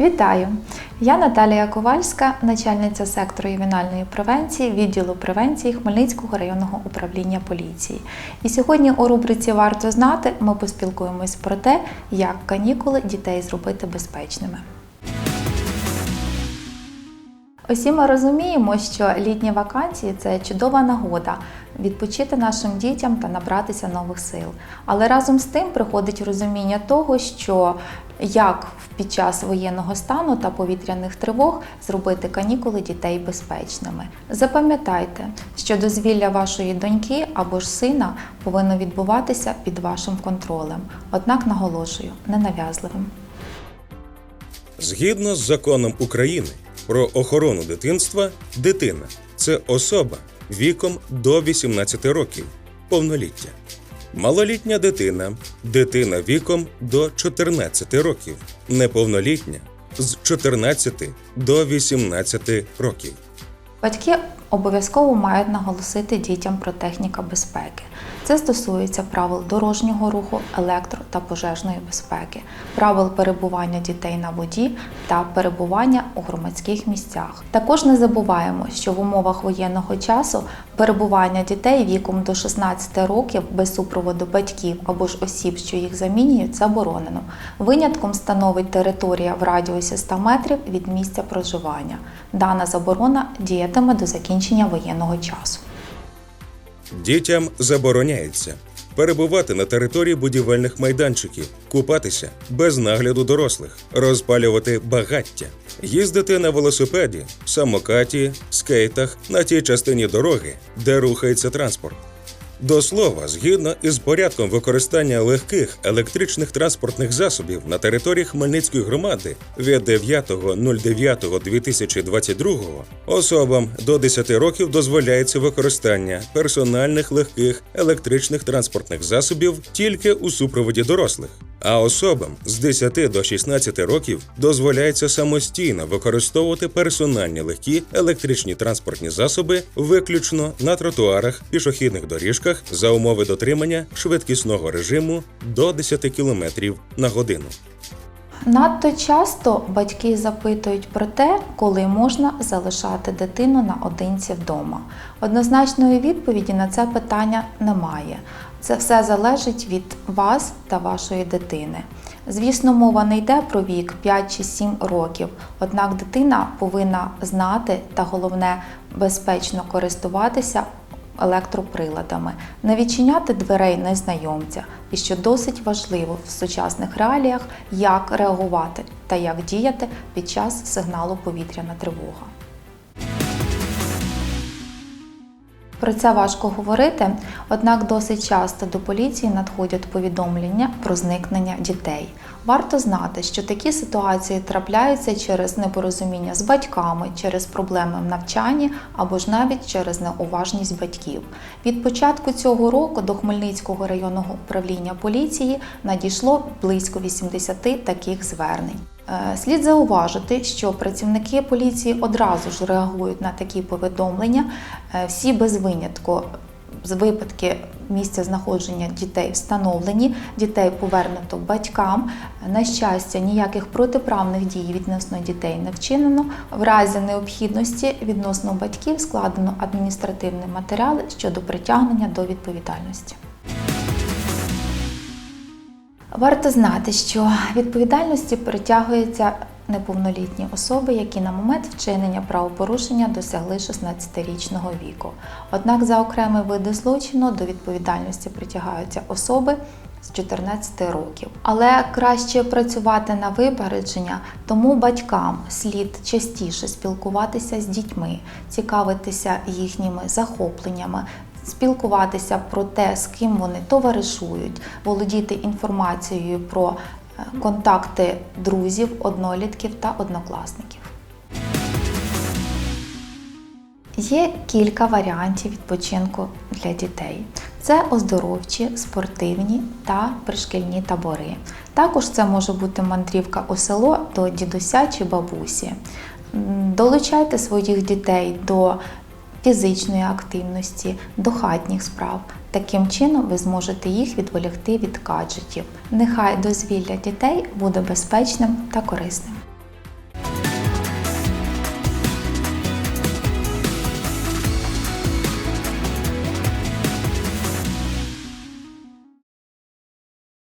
Вітаю! Я Наталія Ковальська, начальниця сектору ювенальної превенції відділу превенції Хмельницького районного управління поліції. І сьогодні у рубриці Варто знати ми поспілкуємось про те, як канікули дітей зробити безпечними. Усі ми розуміємо, що літні вакансії це чудова нагода відпочити нашим дітям та набратися нових сил. Але разом з тим приходить розуміння того, що як під час воєнного стану та повітряних тривог зробити канікули дітей безпечними. Запам'ятайте, що дозвілля вашої доньки або ж сина повинно відбуватися під вашим контролем, однак наголошую, ненав'язливим. Згідно з законом України про охорону дитинства, дитина це особа віком до 18 років, повноліття. Малолітня дитина дитина віком до 14 років, неповнолітня з 14 до 18 років. Батьки обов'язково мають наголосити дітям про техніка безпеки. Це стосується правил дорожнього руху, електро та пожежної безпеки, правил перебування дітей на воді та перебування у громадських місцях. Також не забуваємо, що в умовах воєнного часу перебування дітей віком до 16 років без супроводу батьків або ж осіб, що їх замінюють, заборонено. Винятком становить територія в радіусі 100 метрів від місця проживання. Дана заборона діятиме до закінчення воєнного часу. Дітям забороняється перебувати на території будівельних майданчиків, купатися без нагляду дорослих, розпалювати багаття, їздити на велосипеді, самокаті, скейтах на тій частині дороги, де рухається транспорт. До слова, згідно із порядком використання легких електричних транспортних засобів на території Хмельницької громади від 9.09.2022 особам до 10 років дозволяється використання персональних легких електричних транспортних засобів тільки у супроводі дорослих. А особам з 10 до 16 років дозволяється самостійно використовувати персональні легкі електричні транспортні засоби виключно на тротуарах, пішохідних доріжках за умови дотримання швидкісного режиму до 10 км на годину. Надто часто батьки запитують про те, коли можна залишати дитину наодинці вдома. Однозначної відповіді на це питання немає. Це все залежить від вас та вашої дитини. Звісно, мова не йде про вік 5 чи 7 років, однак дитина повинна знати та головне безпечно користуватися електроприладами, не відчиняти дверей незнайомця, і що досить важливо в сучасних реаліях, як реагувати та як діяти під час сигналу повітряна тривога. Про це важко говорити, однак досить часто до поліції надходять повідомлення про зникнення дітей. Варто знати, що такі ситуації трапляються через непорозуміння з батьками, через проблеми в навчанні або ж навіть через неуважність батьків. Від початку цього року до Хмельницького районного управління поліції надійшло близько 80 таких звернень. Е, Слід зауважити, що працівники поліції одразу ж реагують на такі повідомлення. Е, Всі без винятку з випадки місця знаходження дітей встановлені, дітей повернуто батькам. На щастя, ніяких протиправних дій відносно дітей не вчинено. В разі необхідності відносно батьків складено адміністративні матеріали щодо притягнення до відповідальності. Варто знати, що відповідальності притягуються неповнолітні особи, які на момент вчинення правопорушення досягли 16-річного віку. Однак за окремі види злочину до відповідальності притягаються особи з 14 років. Але краще працювати на випередження, тому батькам слід частіше спілкуватися з дітьми, цікавитися їхніми захопленнями, спілкуватися про те, з ким вони товаришують, володіти інформацією про е, контакти друзів, однолітків та однокласників. Є кілька варіантів відпочинку для дітей. Це оздоровчі, спортивні та пришкільні табори. Також це може бути мандрівка у село до дідуся чи бабусі. Долучайте своїх дітей до фізичної активності, до хатніх справ. Таким чином ви зможете їх відволікти від гаджетів. Нехай дозвілля дітей буде безпечним та корисним.